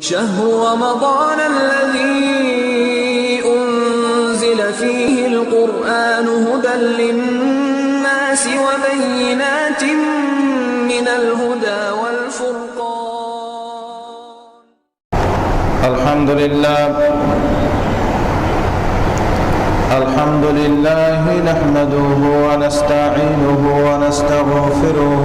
شهر رمضان الذي أنزل فيه القرآن هدى للناس وبينات من الهدى والفرقان. الحمد لله. الحمد لله نحمده ونستعينه ونستغفره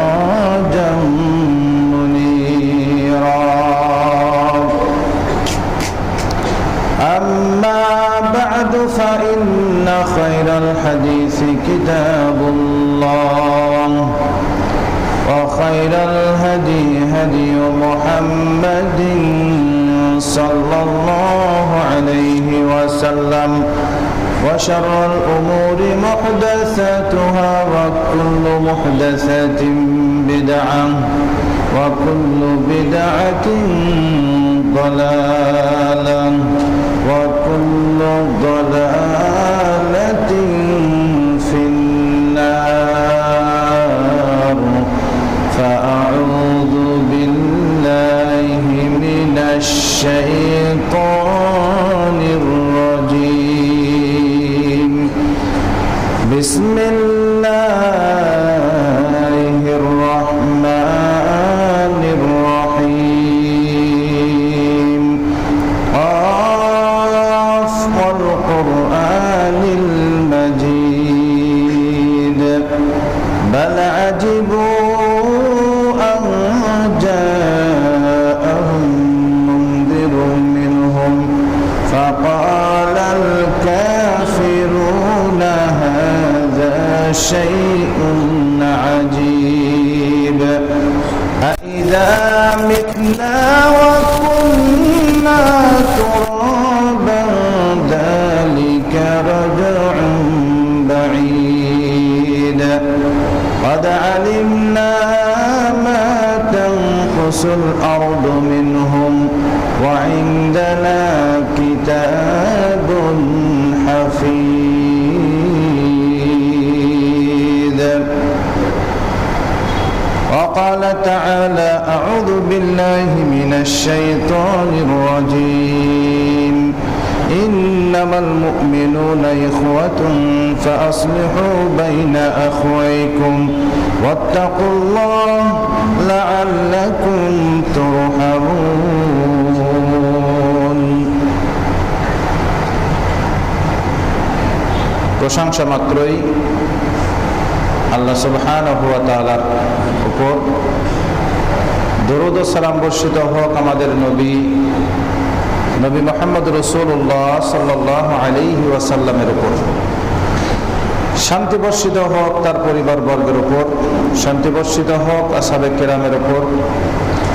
بعد فإن خير الحديث كتاب الله وخير الهدي هدي محمد صلى الله عليه وسلم وشر الأمور محدثاتها وكل محدثة بدعة وكل بدعة ضلالة فقال الكافرون هذا شيء عجيب. أإذا متنا وكنا ترابا ذلك رجع بعيد. قد علمنا ما تنقص الأرض وقال تعالى أعوذ بالله من الشيطان الرجيم إنما المؤمنون إخوة فأصلحوا بين أخويكم واتقوا الله لعلكم ترحمون প্রশংসা মাত্রই আল্লাহ সুবহান হুয়া তালার উপর দরুদ সালাম বর্ষিত হোক আমাদের নবী নবী মোহাম্মদ রসুল্লাহ সাল্লাহ আলিহি ওয়াসাল্লামের উপর। শান্তি বর্ষিত হোক তার পরিবার বর্গের উপর, শান্তি বর্ষিত হোক আসাবে কেরামের উপর,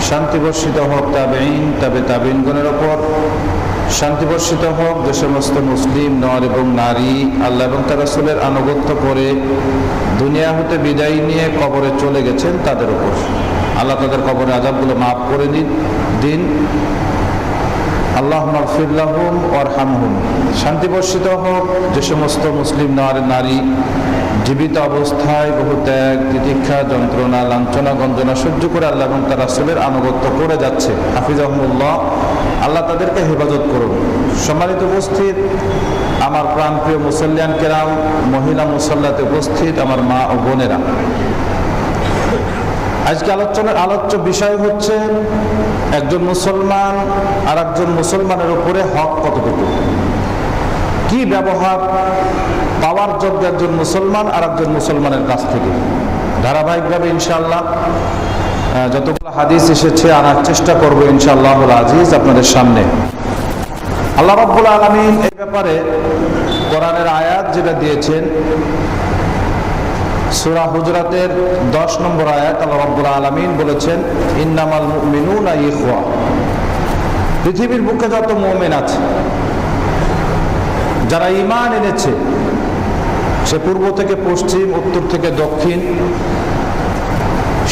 শান্তি বর্ষিত হোক তাবেইন তাবে তাবিনগণের উপর শান্তি বর্ষিত হোক যে সমস্ত মুসলিম, নর এবং নারী, আল্লাহ এবং তার রসুলের আনুগত্য করে দুনিয়া হতে বিদায় নিয়ে কবরে চলে গেছেন তাদের উপর। আল্লাহ তাদের কবরে আজাবগুলো মাফ করে দিন। দিন আল্লাহ মাগফিরলাহুম ওয়ারহামহুম। শান্তি বর্ষিত হোক, যে সমস্ত মুসলিম নারী নারী জীবিত অবস্থায় বহু ত্যাগ, তিতিক্ষা, যন্ত্রণা, লাঞ্ছনা, গঞ্জনা সহ্য করে আল্লাহ এবং তার রাসূলের আনুগত্য করে যাচ্ছে। হাফিজ আহমুল্লাহ আল্লাহ তাদেরকে হেফাজত করুন। সম্মানিত উপস্থিত, আমার প্রাণপ্রিয় মুসল্লিয়ান কেরাম, মহিলা মুসল্লাতে উপস্থিত আমার মা ও বোনেরা। আজকে আলোচনার আলোচ্য বিষয় হচ্ছে একজন মুসলমান আর একজন মুসলমানের উপরে হক কতটুকু? কি ব্যবহার পাওয়ার যোগ্য একজন মুসলমান আর একজন মুসলমানের কাছ থেকে? ধারাবাহিকভাবে ইনশাল্লাহ যতগুলো হাদিস এসেছে আনার চেষ্টা করব ইনশাআল্লাহ আজিজ আপনাদের সামনে। আল্লাহ রাব্বুল আলমিন এই ব্যাপারে কোরআনের আয়াত যেটা দিয়েছেন সূরা হুজরাতের দশ নম্বর আয়াত আল্লাহ রাব্বুল আলামিন বলেছেন, ইন্নামাল মুমিনুনা ইখওয়া। পৃথিবীর বুকে যত মুমিন আছে, যারা ইমান এনেছে, সে পূর্ব থেকে পশ্চিম, উত্তর থেকে দক্ষিণ,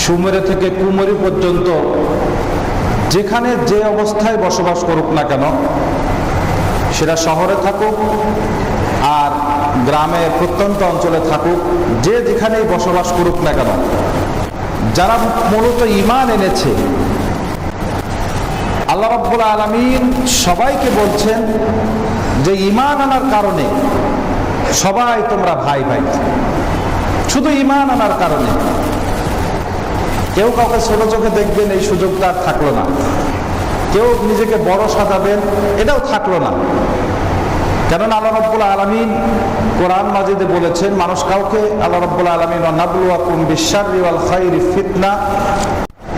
সুমেরে থেকে কুমরি পর্যন্ত, যেখানে যে অবস্থায় বসবাস করুক না কেন সেটা শহরে থাকুক আর গ্রামে প্রত্যন্ত অঞ্চলে থাকুক, যে যেখানেই বসবাস করুক না কেন, যারা মূলত ইমান এনেছে, আল্লাহ রাব্বুল আলমিন সবাইকে বলছেন যে ইমান আনার কারণে সবাই তোমরা ভাই ভাই। শুধু ইমান আনার কারণে। কেউ কাউকে ছোট চোখে দেখবেন, এই সুযোগটা আর থাকল না। কেউ নিজেকে বড় সাজাবেন, এটাও থাকল না। কেননা আল্লাহ রব্বুল আলমিন কোরআন মাজিদে বলেছেন, মানুষ কাউকে আল্লাহ রব্বুল আলমিন নাবলুয়াকুম বিশ্বারি খাইরি ফিতনা।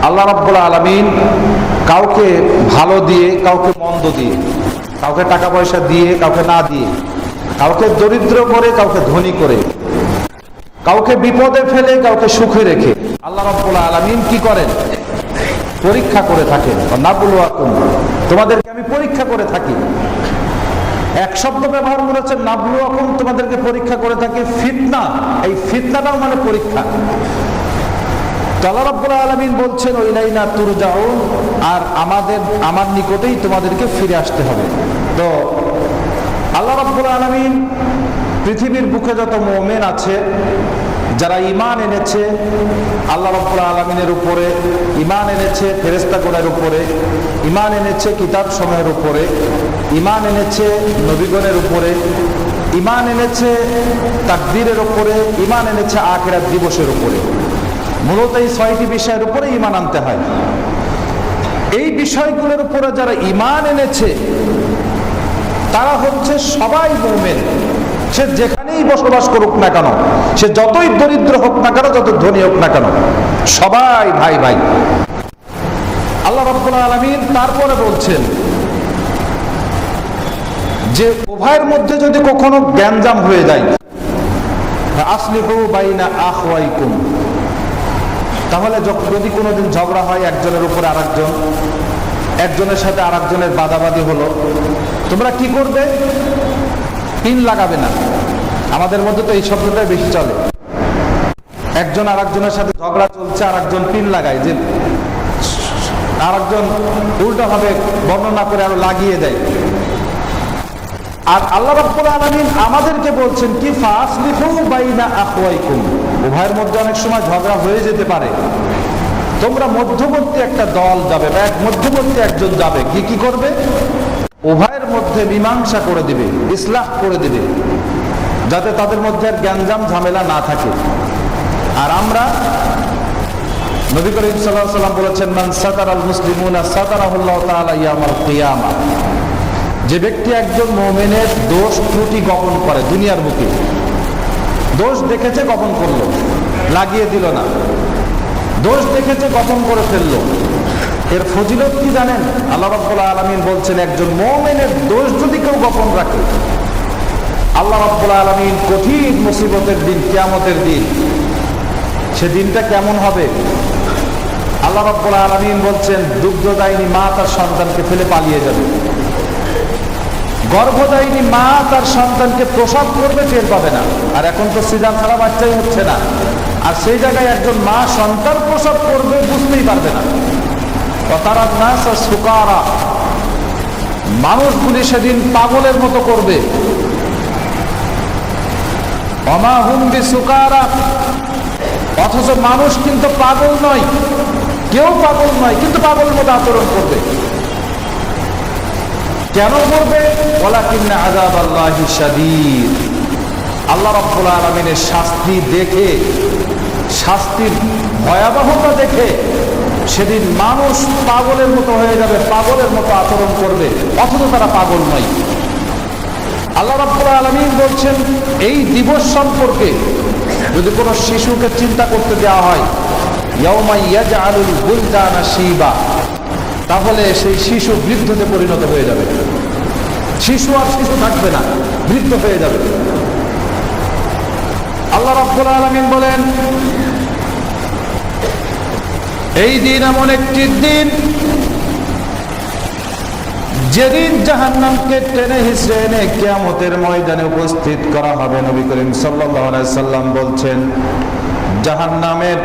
আল্লাহ রব্বুল আলমিন কাউকে ভালো দিয়ে, কাউকে মন্দ দিয়ে, কাউকে টাকা পয়সা দিয়ে, কাউকে না দিয়ে, কাউকে দরিদ্র করে, কাউকে ধনী করে, কাউকে বিপদে ফেলে, কাউকে সুখে রেখে, আল্লাহ রব্বুল আলমিন কি করেন? পরীক্ষা করে থাকেন। নাবলুয়াকুম তোমাদেরকে আমি পরীক্ষা করে থাকি। এক শব্দ ব্যবহার করেছেন নাবলু এখন তোমাদেরকে পরীক্ষা করে থাকে ফিতনা। এই ফিতনাটাও মানে পরীক্ষা। তালারাব্বুল আলমিন বলছেন ওই লাইনা তুর যাও আর আমাদের, আমার নিকটেই তোমাদেরকে ফিরে আসতে হবে। তো আল্লাহ রাব্বুল আলমিন পৃথিবীর বুকে যত মোমেন আছে যারা ইমান এনেছে, আল্লাহ রব্বুল আলমিনের উপরে ইমান এনেছে ফেরেস্তা গোড়ার উপরে ইমান এনেছে কিতাব সময়ের উপরে ইমান এনেছে নবীগণের উপরে ইমান এনেছে তাকদীরের উপরে ইমান এনেছে আখেরাত দিবসের উপরে। মূলত এই ছয়টি বিষয়ের উপরে ইমান আনতে হয়। এই বিষয়গুলোর উপরে যারা ইমান এনেছে, তারা হচ্ছে সবাই মোমেন। সে যেখানেই বসবাস করুক না কেন, সে যতই দরিদ্র হোক না কেন, যত ধনী হোক না কেন, সবাই ভাই ভাই। আল্লাহ রব্বুল আলমিন তারপরে বলছেন যে উভয়ের মধ্যে যদি কখনো জ্ঞানজাম হয়ে যায় আসলিহু বাইনা আখওয়াইকুম। তাহলে যদি কোনোদিন ঝগড়া হয় একজনের উপরে আরেকজন, একজনের সাথে আরেকজনের বাদাবাদি হলো, তোমরা কি করবে? পিন লাগাবে না। আমাদের মধ্যে তো এই শব্দটাই বেশি চলে। একজন আরেকজনের সাথে ঝগড়া চলছে আর একজন পিন লাগায়, যে আরেকজন উল্টোভাবে বর্ণনা করে আরও লাগিয়ে দেয়। আর আল্লাহ রাব্বুল আলামিন আমাদেরকে বলছেন কি, ফাসলিহু বাইনা আখওয়াইকুম। উভয়ের মধ্যে অনেক সময় ঝগড়া হয়ে যেতে পারে। তোমরা মধ্যবর্তী একটা দল যাবে বা এক মধ্যবর্তী একজন যাবে। কি কি করবে? উভয়ের মধ্যে মীমাংসা করে দিবে, ইসলাহ করে দিবে। যাতে তাদের মধ্যে আর জ্ঞানজাম ঝামেলা না থাকে। আর আমরা, নবী করিম আলাইহি সাল্লাম বলেছেন, মান সাতার আল মুসলিমুনা সাতারাহুল্লাহ যে ব্যক্তি একজন মোমেনের দোষ ত্রুটি গোপন করে দুনিয়ার বুকে, দোষ দেখেছে গোপন করল, লাগিয়ে দিল না, দোষ দেখেছে গোপন করে ফেলল। এর ফজিলত কি জানেন? আল্লাহ রাব্বুল আলামিন বলছেন, একজন মোমেনের দোষ যদি কেউ গোপন রাখে আল্লাহ রাব্বুল আলামিন কঠিন মুসিবতের দিন, কেয়ামতের দিন, সে দিনটা কেমন হবে? আল্লাহ রাব্বুল আলামিন বলছেন, দুগ্ধদায়িনী মা তার সন্তানকে ফেলে পালিয়ে যাবে। গর্ভদায়িনী মা তার সন্তানকে প্রসাদ করবে, টের পাবে না। আর এখন তো সিজার ছাড়া বাচ্চাই হচ্ছে না। আর সেই জায়গায় একজন মা সন্তান প্রসাদ করবে, বুঝতেই পারবে না। তারা না সুকারা। মানুষগুলি সেদিন পাগলের মতো করবে অমাহুম্বি সুকারা। অথচ মানুষ কিন্তু পাগল নয়। কেউ পাগল নয়, কিন্তু পাগলের মতো আচরণ করবে। কেন করবে ওলাকিন্না আজাব আল্লাহ শাদীদ। আল্লাহ রাব্বুল আলামিনের শাস্তি দেখে, শাস্তির ভয়াবহতা দেখে সেদিন মানুষ পাগলের মতো হয়ে যাবে, পাগলের মতো আচরণ করবে। অথচ তারা পাগল নয়। আল্লাহ রাব্বুল আলামিন বলছেন, এই দিবস সম্পর্কে যদি কোনো শিশুকে চিন্তা করতে দেওয়া হয় শিবা, তাহলে সেই শিশু বৃদ্ধতে পরিণত হয়ে যাবে। শিশু আর শিশু থাকবে না, বৃদ্ধ হয়ে যাবে। আল্লাহ রাব্বুল আলামিন বলেন, এই দিন এমন একটি দিন যেদিন জাহান্নামকে টেনে হিসড়ে এনে কেয়ামতের ময়দানে উপস্থিত করা হবে, নবী করিম সাল্লাম বলছেন, জাহান্নামের,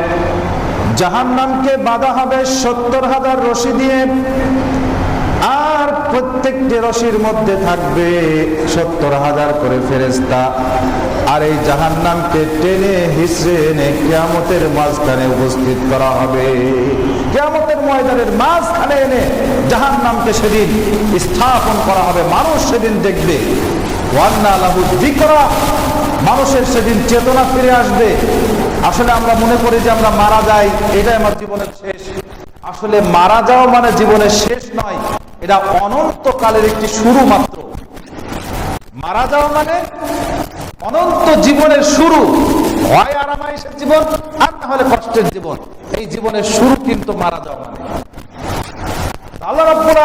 জাহান্নামকে বাধা হবে সত্তর হাজার রশি দিয়ে, আর প্রত্যেকটি রশির মধ্যে থাকবে সত্তর হাজার করে ফেরেস্তা আর এই জাহান্নামকে টেনে হিসড়ে এনে কেয়ামতের মাঝখানে উপস্থিত করা হবে। কেয়ামতের ময়দানের মাঝখানে এনে জাহান্নামকে সেদিন স্থাপন করা হবে। মানুষ সেদিন দেখবে। মানুষের সেদিন চেতনা ফিরে আসবে। আসলে আমরা মনে করি যে আমরা মারা যাই, এটাই আমার জীবনের শেষ। আসলে মারা যাওয়া মানে জীবনের শেষ নয়, এটা অনন্তকালের একটি শুরু মাত্র। মারা যাওয়া মানে অনন্ত জীবনের শুরু হয় আরামাইশের জীবন, আর না হলে কষ্টের জীবন। এই জীবনের শুরু কিন্তু মারা যাওয়া মানে। আল্লাহ রাব্বুল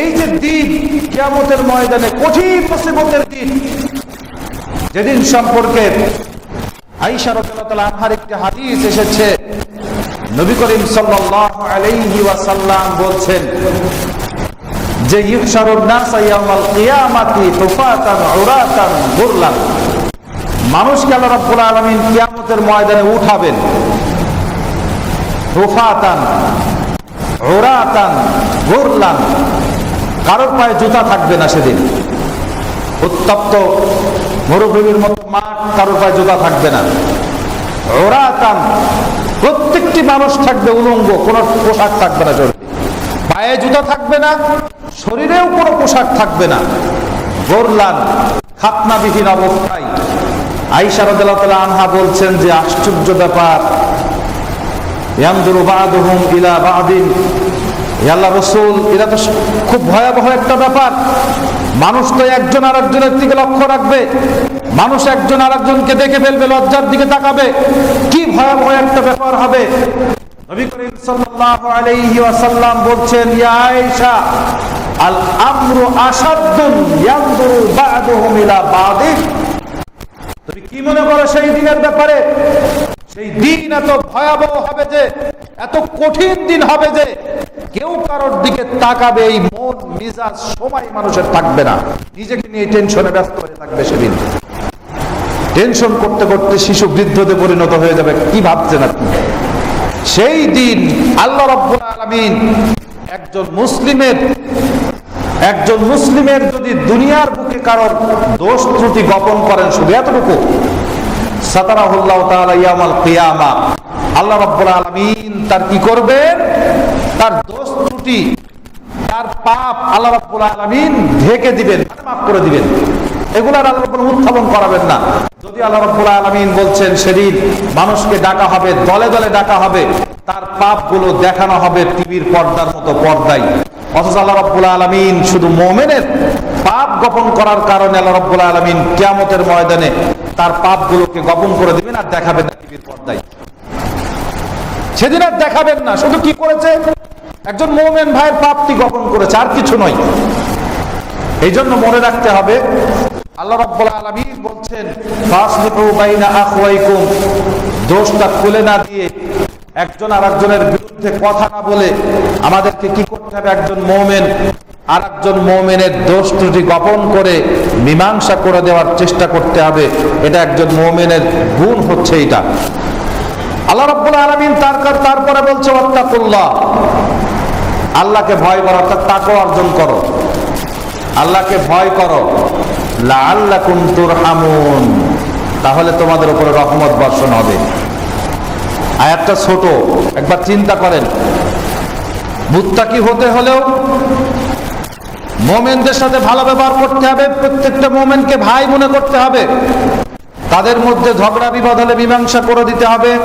এই যে দিন, কিয়ামতের ময়দানে কঠিন মুসিবতের দিন, যেদিন সম্পর্কে আইসা রাদিয়াল্লাহু আনহার একটি হাদিস এসেছে। নবী করিম সাল্লাল্লাহু আলাইহি ওয়াসাল্লাম বলছেন যে গুরলান মানুষকে আল্লাহ রাব্বুল আলামিন কিয়ামতের ময়দানে উঠাবেন। হুফাতান উরাতান গুরলান কারোর পায়ে জুতা থাকবে না সেদিন। উত্তপ্ত মরুভূমির মতো মাঠ, কারোর পায়ে জুতা থাকবে না। ওরাতান প্রত্যেকটি মানুষ থাকবে উলঙ্গ, কোনো পোশাক থাকবে না শরীরে পায়ে জুতা থাকবে না শরীরেও কোনো পোশাক থাকবে না। গোরলান খাতনাবিহীন অবস্থায় আইসা রাদিয়াল্লাহু তাআলা আনহা বলছেন যে আশ্চর্য ব্যাপার। ইলা খুব ভয়াবহ একটা ব্যাপার। মানুষ তো একজন আর একজনের দিকে লক্ষ্য রাখবে। মানুষ একজন আর একজনকে দেখে ফেলবে, লজ্জার দিকে তাকাবে। কি ভয়াবহ একটা ব্যাপার হবে। নবী করিম ওয়াসাল্লাম বলছেন আল আমরু আসাদ্দুন ইয়ানদুরু বা'দুহুম ইলা বা'দিন তুমি কি মনে করো সেই দিনের ব্যাপারে? সেই দিন এত ভয়াবহ হবে যে, এত কঠিন দিন হবে যে, কেউ কারোর দিকে তাকাবে, এই মন, মিজাজ, সময় মানুষের থাকবে না। নিজেকে নিয়ে টেনশনে ব্যস্ত হয়ে থাকবে সেদিন। টেনশন করতে করতে শিশু বৃদ্ধতে পরিণত হয়ে যাবে, কি ভাবছেন আপনি? সেই দিন আল্লাহ রব্বুল আলামিন একজন মুসলিমের একজন মুসলিমের যদি দুনিয়ার বুকে কারোর দোষ ত্রুটি গোপন করেন শুধু এতটুকু আল্লাহ তার কি করবেন? তার দোষ ত্রুটি, তার পাপ আল্লাহ ঢেকে দিবেন মানে মাফ করে দিবেন। এগুলার আল্লাহ উত্থাপন করাবেন না। যদি আল্লাহ রাব্বুল আলামিন বলছেন সেদিন মানুষকে ডাকা হবে, দলে দলে ডাকা হবে, তার পাপগুলো দেখানো হবে টিভির পর্দার মতো পর্দায়। অথচ আল্লাহ রাব্বুল আলামিন শুধু মোমেনের পাপ গোপন করার কারণে আল্লাহ রাব্বুল আলামিন কিয়ামতের ময়দানে তার পাপগুলোকে গোপন করে দিবেন আর দেখাবেন না টিভির পর্দায়। সেদিন আর দেখাবেন না, শুধু কি করেছে? একজন মোমেন ভাইয়ের পাপটি গোপন করেছে, আর কিছু নয়। এই জন্য মনে রাখতে হবে, আল্লাহ রাব্বুল আলামিন বলছেন দোষটা খুলে না দিয়ে একজন আরেকজনের বিরুদ্ধে কথা না বলে আমাদেরকে কি করতে হবে? একজন মোমেন আর একজন মোমেনের দোষ ত্রুটি গোপন করে মীমাংসা করে দেওয়ার চেষ্টা করতে হবে। এটা একজন মোমেনের গুণ হচ্ছে এটা। আল্লাহ রাব্বুল আলামিন তার তারপরে বলছে, ওয়াত্তাকুল্লাহ। আল্লাহকে ভয় করো, অর্থাৎ তাকও অর্জন করো। আল্লাহকে ভয় করো। লাআল্লাকুম তুরহামুন। তাহলে তোমাদের উপরে রহমত বর্ষণ হবে। আয়াতটা ছোট, একবার চিন্তা করেন। মুত্তাকি হতে হলেও মোমেনদের সাথে ভালো ব্যবহার করতে হবে, প্রত্যেকটা মোমেনকে ভাই মনে করতে হবে। তাদের মধ্যে ঝগড়া বিবাদ হলে মীমাংসা করে দিতে হবে।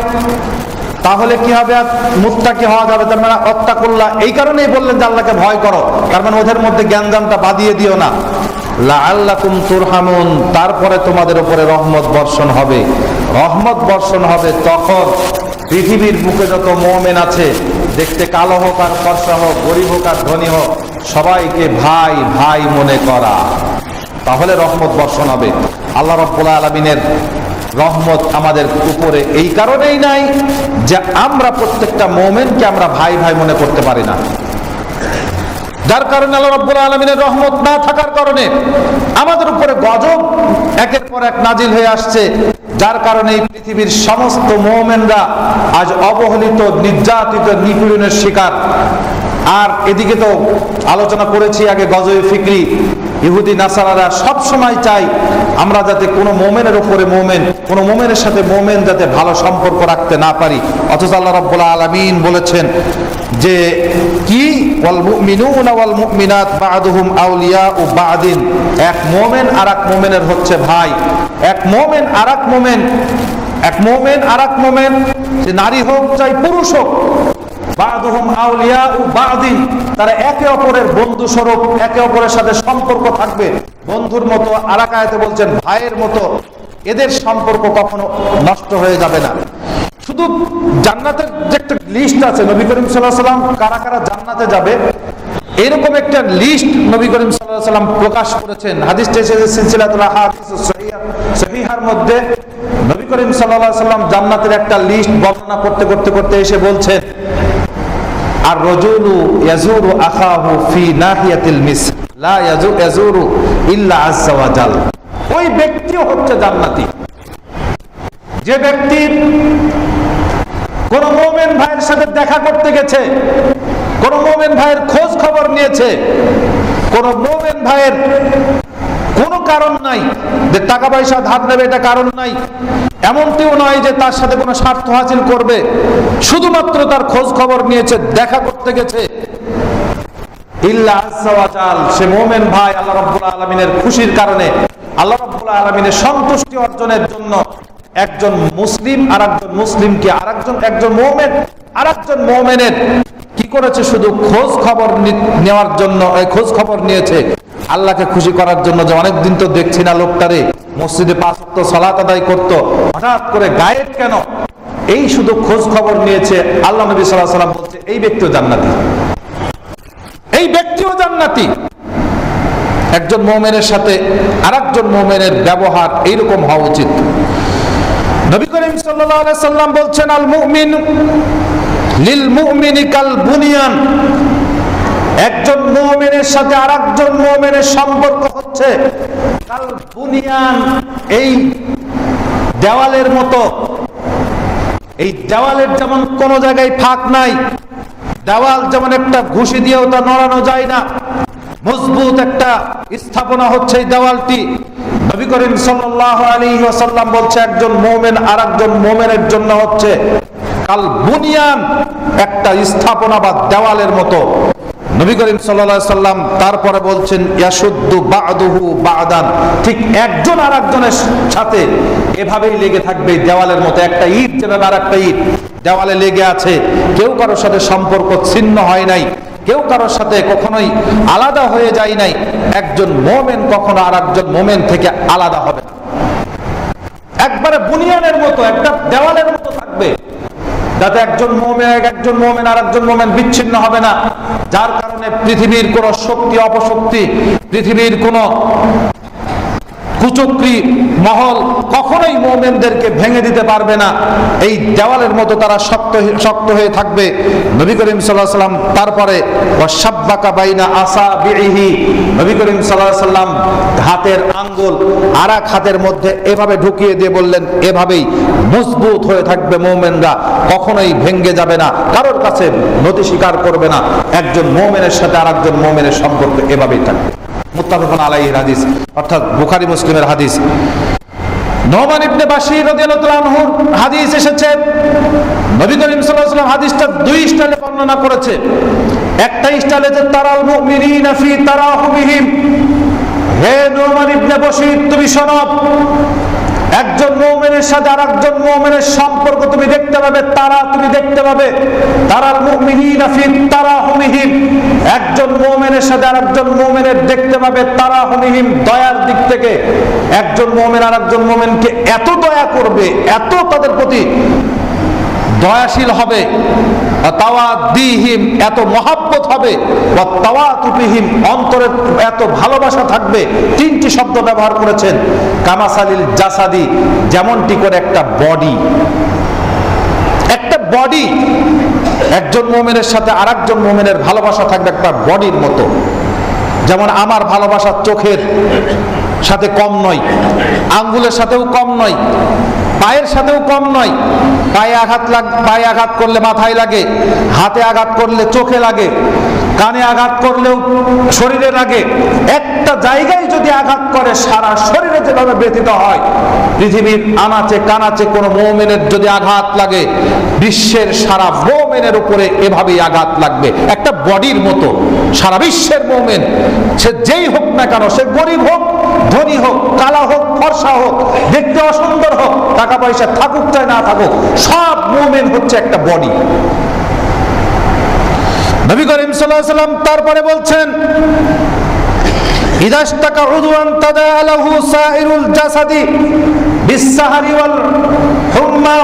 তাহলে কি হবে? আর মুত্তাকি হওয়া যাবে। তার মানে অত্তাকুল্লাহ। এই কারণেই বললেন যে আল্লাহকে ভয় করো। তার মানে ওদের মধ্যে জ্ঞানদানটা বাদিয়ে দিও না। লাআল্লাকুম তুরহামুন। তারপরে তোমাদের উপরে রহমত বর্ষণ হবে। রহমত বর্ষণ হবে তখন পৃথিবীর বুকে যত মোমেন আছে, দেখতে কালো হোক আর ফর্সা হোক, গরিব হোক আর ধনী হোক, সবাইকে ভাই ভাই মনে করা। তাহলে রহমত বর্ষণ হবে। আল্লাহ রব্বুল আলমিনের রহমত আমাদের উপরে এই কারণেই নাই যে আমরা প্রত্যেকটা মোমেনকে আমরা ভাই ভাই মনে করতে পারি না। যার কারণে আল্লাহ রব্বুল আলমিনের রহমত না থাকার কারণে আমাদের উপরে গজব একের পর এক নাজিল হয়ে আসছে। যার কারণে এই পৃথিবীর সমস্ত মোমেনরা আজ অবহেলিত, নির্যাতিত, নিপীড়নের শিকার। আর এদিকে তো আলোচনা করেছি আগে গজবে ফিকরি, ইহুদি, নাসারারা সব সময় চাই আমরা যাতে কোনো মোমেনের উপরে মোমেন, কোনো মোমেনের সাথে মোমেন যাতে ভালো সম্পর্ক রাখতে না পারি। অথচ আল্লাহ রাব্বুল আলামিন বলেছেন যে, কি? ওয়াল মুমিনুনা ওয়াল মুমিনাত বা'দুহুম আউলিয়াউ বা'দিন। এক মোমেন আর এক মোমেনের হচ্ছে ভাই। এক মোমেন আর এক মোমেন এক মোমেন আর এক মোমেন, যে নারী হোক চাই পুরুষ হোক। তারা একে অপরের বন্ধু স্বরূপ, একে অপরের সাথে সম্পর্ক থাকবে। বন্ধুর মতো আরাকায়তে বলছেন ভাইয়ের মতো, এদের সম্পর্ক কখনো নষ্ট হয়ে যাবে না। শুধু জান্নাতের যে একটা লিস্ট আছে, নবী করিম সাল্লাহ সাল্লাম কারা কারা জান্নাতে যাবে, এরকম একটা লিস্ট নবী করিম সাল্লাহ সাল্লাম প্রকাশ করেছেন। হাদিস সিলসিলাতুল হাদিস সহিহার মধ্যে নবী করিম সাল্লাহ সাল্লাম জান্নাতের একটা লিস্ট বর্ণনা করতে করতে করতে এসে বলছেন, আর রজুলু ইয়াজুরু আখাহু ফি নাহিয়াতিল মিস লা ইয়াজু, ইয়াজুরু ইল্লা আজ্জা ওয়া জাল। ওই ব্যক্তিও হচ্ছে জান্নাতি। যে ব্যক্তি কোন মোমেন ভাইয়ের সাথে দেখা করতে গেছে, কোন মোমেন ভাইয়ের খোঁজ খবর নিয়েছে, কোন মোমেন ভাইয়ের কোনো কারণ নাই যে টাকা পয়সা ধার নেবে, এটা কারণ নাই। এমনটিও নয় যে তার সাথে কোনো স্বার্থ হাসিল করবে। শুধুমাত্র তার খোঁজ খবর নিয়েছে, দেখা করতে গেছে। সে মোমেন ভাই আল্লাহ রাব্বুল আলামিনের খুশির কারণে, আল্লাহ রাব্বুল আলামিনের সন্তুষ্টি অর্জনের জন্য একজন মুসলিম আর একজন মুসলিমকে আর একজন একজন মোমেন আর একজন মোমেনের কি করেছে? শুধু খোঁজ খবর নেওয়ার জন্য খোঁজ খবর নিয়েছে। আল্লাহকে খুশি করার জন্য যে অনেকদিন তো দেখছি না লোকটারে। মসজিদে পাঁচ সালাত আদায় করতো। হঠাৎ করে গায়েব কেন? এই শুধু খোঁজ খবর নিয়েছে আল্লাহ নবী সাল্লাহ সাল্লাম বলছে, এই ব্যক্তিও জান্নাতি। এই ব্যক্তিও জান্নাতি। একজন মোমেনের সাথে আর একজন মোমেনের ব্যবহার এইরকম হওয়া উচিত। নবী করিম আলাইহি সাল্লাম বলছেন, আল মুমিন লিল মুমিনি কাল বুনিয়ান। একজন মুমিনের সাথে আরেকজন মুমিনের সম্পর্ক হচ্ছে, কাল বুনিয়ান এই দেওয়ালের মতো। এই দেওয়ালের যেমন কোনো জায়গায় ফাঁক নাই, দেওয়াল যেমন একটা ঘুষি দিয়েও তা নড়ানো যায় না, মজবুত একটা স্থাপনা হচ্ছে এই দেওয়ালটি। নবী করিম সাল্লাল্লাহু আলাইহি ওয়াসাল্লাম বলছে, একজন মুমিন আর একজন মুমিনের জন্য হচ্ছে, কাল বুনিয়ান একটা স্থাপনা বা দেওয়ালের মতো। নবী করিম সাল্লাল্লাহু সাল্লাম তারপরে বলছেন ইয়াসুদ্দু বাদুহু বাদান। ঠিক একজন আর একজনের সাথে এভাবেই লেগে থাকবে দেওয়ালের মতো একটা ইট যেভাবে আর একটা ইট। দেওয়ালে লেগে আছে, কেউ কারোর সাথে সম্পর্ক ছিন্ন হয় নাই, কেউ কারোর সাথে কখনোই আলাদা হয়ে যায় নাই। একজন মোমেন কখনো আর একজন মোমেন থেকে আলাদা হবে একবারে বুনিয়ানের মতো, একটা দেওয়ালের মতো থাকবে, যাতে একজন মোমেন একজন মোমেন আর একজন মোমেন বিচ্ছিন্ন হবে না। যার কারণে পৃথিবীর কোন শক্তি অপশক্তি পৃথিবীর কোন কুচক্রি মহল কখনোই মোমেনদেরকে ভেঙে দিতে পারবে না। এই দেওয়ালের মতো তারা শক্ত শক্ত হয়ে থাকবে। নবী করিম সাল্লাহ সাল্লাম তারপরে বাইনা আসা বিহি নবী করিম সাল্লাহ সাল্লাম হাতের আঙ্গুল আর এক হাতের মধ্যে এভাবে ঢুকিয়ে দিয়ে বললেন, এভাবেই মজবুত হয়ে থাকবে মোমেনরা, কখনোই ভেঙ্গে যাবে না। কারোর কাছে নতি স্বীকার করবে না। একজন মোমেনের সাথে আর একজন মোমেনের সম্পর্ক এভাবেই থাকবে। মুত্তাফাকুন আলাইহি হাদিস, অর্থাৎ বুখারী মুসলিমের হাদিস। নোমান ইবনে বাশির রাদিয়াল্লাহু হাদিস এসেছে। নবী করিম সাল্লাল্লাহু আলাইহি হাদিসটা দুই স্টাইলে বর্ণনা করেছে। একটা স্টাইলে যে, তারাল মুমিনিনা ফি তারাহুবিহিম হে নোমান ইবনে বাশির, তুমি শোনো একজন মৌমেনের সাথে আর একজন মৌমেনের সম্পর্ক তুমি দেখতে পাবে, তারা তুমি দেখতে পাবে। তারাল মুমিনিনা তারা তারাহুমিহিম। একজন মৌমেনের সাথে আর একজন মৌমেনের দেখতে পাবে, তারাহুমিহিম দয়ার দিক থেকে। একজন মৌমেন আর একজন মৌমেনকে এত দয়া করবে, এত তাদের প্রতি দয়াশীল হবে। তাওয়া দিহিম এত মহাব্বত হবে, বা তাওয়া তুপিহিম অন্তরে এত ভালোবাসা থাকবে, তিনটি শব্দ ব্যবহার করেছেন। কামাসালিল জাসাদি, যেমনটি করে একটা বডি একটা বডি একজন মোমেনের সাথে আর একজন মোমেনের ভালোবাসা থাকবে একটা বডির মতো। যেমন আমার ভালোবাসা চোখের সাথে কম নয়। আঙ্গুলের সাথেও কম নয়। পায়ের সাথেও কম নয়। পায়ে আঘাত লাগ, পায়ে আঘাত করলে মাথায় লাগে। হাতে আঘাত করলে চোখে লাগে। কানে আঘাত করলেও শরীরে লাগে। একটা জায়গায় যদি আঘাত করে, সারা শরীরে যেভাবে ব্যথিত হয়, পৃথিবীর আনাচে কানাচে কোনো মৌমেনের যদি আঘাত লাগে, বিশ্বের সারা মৌমেনের উপরে এভাবেই আঘাত লাগবে। একটা বডির মতো সারা বিশ্বের মৌমেন, সে যেই হোক না কেন, সে গরিব হোক ধনী হোক, কালা হোক, ফর্সা হোক, দেখতে অসুন্দর হোক টাকা পয়সা থাকুক চাই না থাকুক, সব মোমেন হচ্ছে একটা বডি। নবী করিম সাল্লাম তারপরে বলছেন ইদাস্তাকা উদওয়ান তাদা আলাহু সাইরুল জাসাদি বিসাহারি ওয়াল হুম্মা।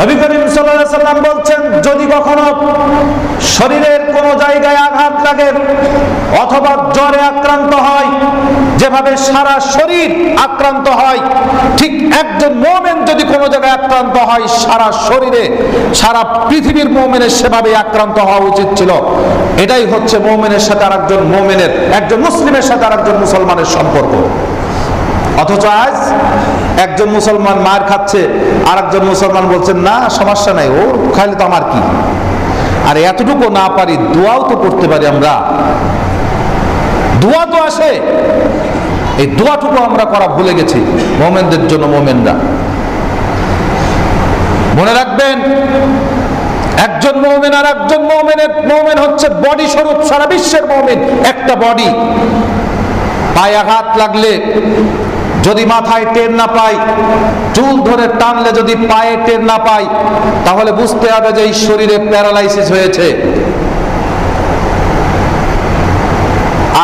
নবী করিম সাল্লাম বলছেন, যদি কখনো শরীরের কোনো জায়গায় আঘাত লাগে অথবা জ্বরে আক্রান্ত হয়, যেভাবে সারা শরীর আক্রান্ত হয়, ঠিক একজন মোমেন যদি কোনো জায়গায় আক্রান্ত হয়, সারা শরীরে, সারা পৃথিবীর মোমেনের সেভাবে আক্রান্ত হওয়া উচিত ছিল। এটাই হচ্ছে মোমেনের সাথে আর একজন মোমেনের, একজন মুসলিমের সাথে আর একজন মুসলমানের সম্পর্ক। অথচ আজ একজন মুসলমান মার খাচ্ছে আর একজন মুসলমান বলছেন না, সমস্যা নাই, ও খাইলে তো আমার কি? আর এতটুকু না পারি, দোয়াও তো করতে পারি আমরা। দোয়া তো আসে। এই দোয়াটুকু আমরা করা ভুলে গেছি, মোমেনদের জন্য মোমেনরা। মনে রাখবেন, একজন মৌমেন আর একজন মৌমেনের, মৌমেন হচ্ছে বডি স্বরূপ, সারা বিশ্বের মৌমেন, একটা বডি পায়ে আঘাত লাগলে যদি মাথায় টের না পাই, চুল ধরে টানলে যদি পায়ে টের না পাই, তাহলে বুঝতে হবে যে এই শরীরে প্যারালাইসিস হয়েছে।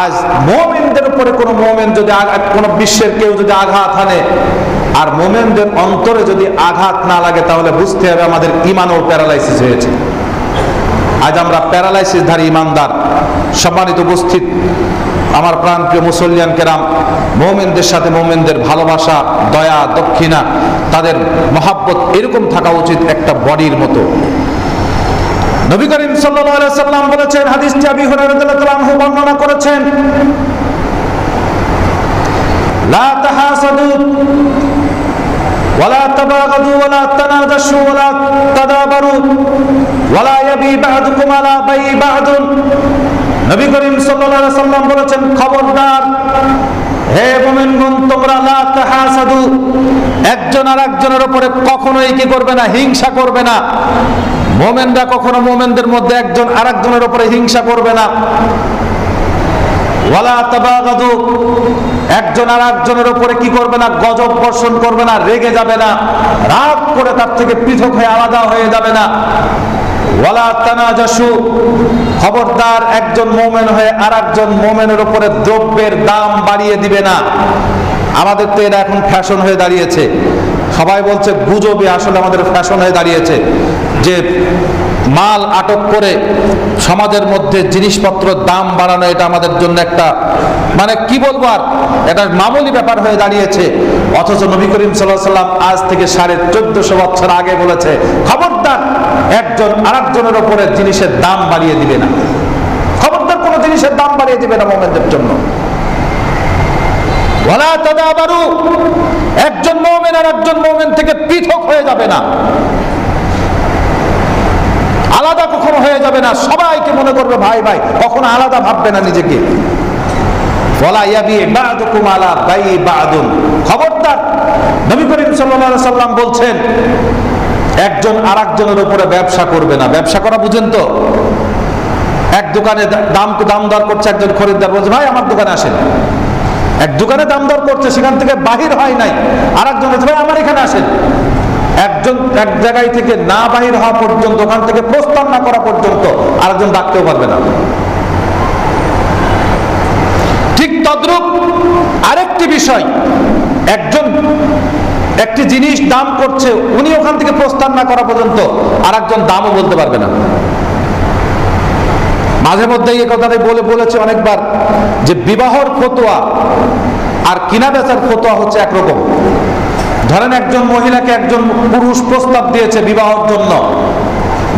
আজ মোমেনদের উপরে কোনো মোমেন যদি কোনো বিশ্বের কেউ যদি আঘাত হানে, আর মোমেনদের অন্তরে যদি আঘাত না লাগে, তাহলে বুঝতে হবে আমাদের ইমানও প্যারালাইসিস হয়েছে। আজ আমরা প্যারালাইসিস ধারী ইমানদার, সম্মানিত উপস্থিত আমার প্রাণপ্রিয় মুসল্লিয়ান কেরাম, মোমেনদের সাথে মোমেনদের ভালোবাসা, দয়া, দক্ষিণা, তাদের মহাব্বত এরকম থাকা উচিত একটা বডির মতো। নবী করিম সাল্লাম বলেছেন, হাদিসটি আবি হুরায়রা বর্ণনা করেছেন, লা তাহাসাদু ওয়ালা তাবাগাদু ওয়ালা তানাজাশু ওয়ালা তাদাবারু ওয়ালা ইয়াবি বা'দুকুম আলা বাই বা'দুন নবী করিম সাল্লাল্লাহু সাল্লাম বলেছেন, খবরদার, হে মুমিনগণ, তোমরা লা তাহাসাদু, একজন আর একজনের উপরে কখনোই কি করবে না, হিংসা করবে না। মোমেনরা কখনো মোমেনদের মধ্যে একজন আর একজনের উপরে হিংসা করবে না। ওয়ালা তাবাগাদু, একজন আর একজনের উপরে কি করবে না, গজব বর্ষণ করবে না, রেগে যাবে না, রাগ করে তার থেকে পৃথক হয়ে আলাদা হয়ে যাবে না। ওয়ালা তানাজাসু, খবরদার একজন মোমেন হয়ে আর একজন মোমেনের উপরে দ্রব্যের দাম বাড়িয়ে দিবে না। আমাদের তো এটা এখন ফ্যাশন হয়ে দাঁড়িয়েছে। সবাই বলছে, গুজবে আসলে আমাদের ফ্যাশন হয়ে দাঁড়িয়েছে। যে মাল আটক করে সমাজের মধ্যে জিনিসপত্র দাম বাড়ানো, এটা আমাদের জন্য একটা মানে কি বলব আর, এটা মামুলি ব্যাপার হয়ে দাঁড়িয়েছে। অথচ নবী করিম সাল্লাহ সাল্লাম আজ থেকে সাড়ে চোদ্দশো বছর আগে বলেছে, খবরদার, একজন আরেকজনের ওপরে জিনিসের দাম বাড়িয়ে দিবে না। খবরদার কোনো জিনিসের দাম বাড়িয়ে দিবে না মোমেনদের জন্য। একজন মোমেন আর একজন মোমেন থেকে পৃথক হয়ে যাবে না। আলাদা কখনো হয়ে যাবে না, সবাইকে মনে করবে, ভাই ভাই, কখনো আলাদা ভাববে না নিজেকে। খবরদার, নবী করিম সাল্লাল্লাহু সাল্লাম বলছেন, একজন আরেকজনের উপরে ব্যবসা করবে না। ব্যবসা করা বুঝেন তো? এক দোকানে দাম দাম দর করছে একজন খরিদ্দার, বলছে, ভাই, আমার দোকানে আসেন। এক দোকানে দাম দর করছে, সেখান থেকে বাহির হয় নাই। আর একজন ভাই, আমার এখানে আসেন। একজন এক জায়গায় থেকে না বাহির হওয়া পর্যন্ত, ওখান থেকে প্রস্থান না করা পর্যন্ত আরেকজন ডাকতেও পারবে না। ঠিক তদ্রূপ আরেকটি বিষয়, একজন, একটি জিনিস দাম করছে, উনি ওখান থেকে প্রস্থান না করা পর্যন্ত আর একজন দামও বলতে পারবে না। মাঝে মধ্যে এই কথাটাই বলে, বলেছে অনেকবার যে বিবাহর ফতোয়া আর কিনা বেচার ফতোয়া হচ্ছে একরকম। ধরেন একজন মহিলাকে একজন পুরুষ প্রস্তাব দিয়েছে বিবাহর জন্য।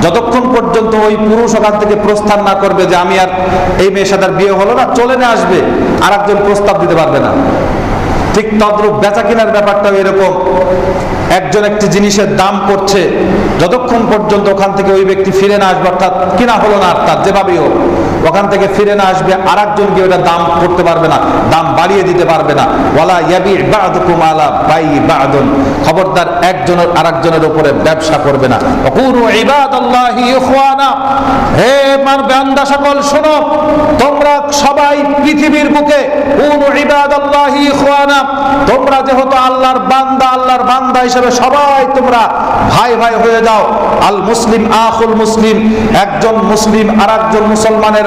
যতক্ষণ পর্যন্ত ওই পুরুষ ওখান থেকে প্রস্থান না করবে যে আমি আর এই মেয়ের সাথে বিয়ে হলো না, চলে না আসবে আর একজন প্রস্তাব দিতে পারবে না। ঠিক তদ্রূপ বেচা কেনার ব্যাপারটাও এরকম। একজন একটি জিনিসের দাম করছে যতক্ষণ পর্যন্ত ওখান থেকে ওই ব্যক্তি ফিরে না আসবে, অর্থাৎ কিনা হলো না আর তার, যেভাবেই হোক। ওখান থেকে ফিরে না আসবে আর একজন গিয়ে ওটা দাম করতে পারবে না, দাম বাড়িয়ে দিতে পারবে না। ওয়ালা ইয়াবি বাদুকুম আলা বাই বাদুন। খবরদার একজনের আরেকজনের উপরে ব্যবসা করবে না। অকুরু ইবাদাল্লাহি ইখওয়ানা। হে মান বান্দা সকল, শোনো, তোমরা সবাই পৃথিবীর বুকে কুনু ইবাদাল্লাহি ইখওয়ানা। তোমরা যেহেতু আল্লাহর বান্দা আল্লাহর বান্দা হিসেবে সবাই তোমরা ভাই ভাই হয়ে যাও। আল মুসলিম আখুল মুসলিম। একজন মুসলিম আর একজন মুসলমানের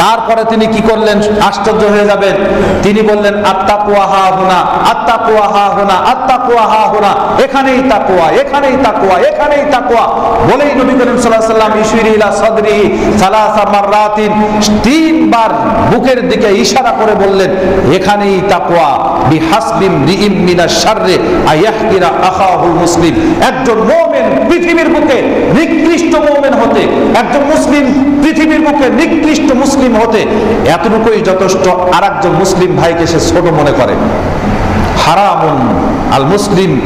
তারপরে তিনি কি করলেন? আশ্চর্য হয়ে যাবেন। তিনি বললেন আত্মা কুয়া হা হোনা আত্মা কুয়া হা হোনা আত্মা কুয়া হা হোনা, এখানেই তাকুয়া এখানেই তাকুয়া এখানেই তাকুয়া। বলেই নবী করিম আলাইহি সাল্লাম ইলা সাদরি সালাসা মাররাতিন। তিনবার বুকের দিকে ইশারা করে বললেন, এখানেই তাকুয়া। বিহাসবিম রিইম মিনাশ শাররি আয়াহকিরা আখাহুল মুসলিম। একজন মুমিন পৃথিবীর বুকে নিকৃষ্ট মুমিন হতে, একজন মুসলিম পৃথিবীর বুকে নিকৃষ্ট মুসলিম হতে এতটুকুই যথেষ্ট আর একজন মুসলিম ভাইকে সে ছোট মনে করে। হারামুন আল মুসলিম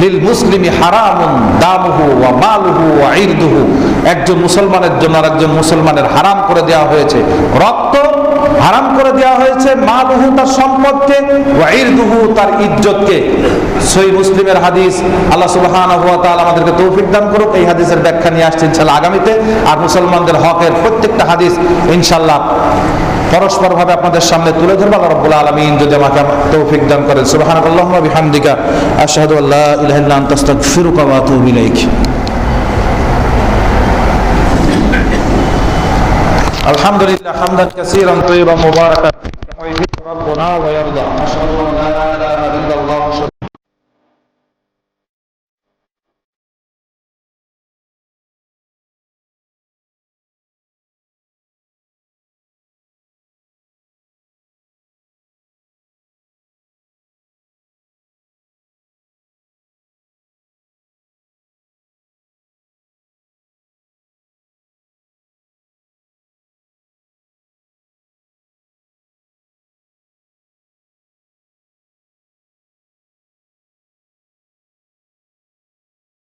লিল মুসলিমি হারামুন দামহু ওয়া মালহু ওয়া ইরদুহু। একজন মুসলমানের জন্য আরেকজন মুসলমানের হারাম করে দেওয়া হয়েছে। রক্ত হারাম করে দেওয়া হয়েছে মা মালুহু তার সম্পদকে ওয়া ইরদুহু তার ইজ্জতকে। সই মুসলিমের হাদিস, আল্লাহ তাআলা আমাদেরকে তৌফিক দান করুক। এই হাদিসের ব্যাখ্যা নিয়ে আসছে ইনশাআল্লাহ আগামীতে। আর মুসলমানদের হকের প্রত্যেকটা হাদিস ইনশাল্লাহ পরস্পর ভাবে আপনাদের সামনে তুলে ধরবো। আল্লাহ রাব্বুল আলামিন যদি আমাকে তৌফিক দান করেন। সুবহানাল্লাহি ওয়া বিহামদিকা, আশহাদু আল্লা ইল্লা আনতা, আস্তাগফিরুকা ওয়া আতুবু ইলাইক। الحمد لله حمدا كثيرا طيبا مباركا. يحيي ربنا ويرضى. أشهد أن لا إله إلا الله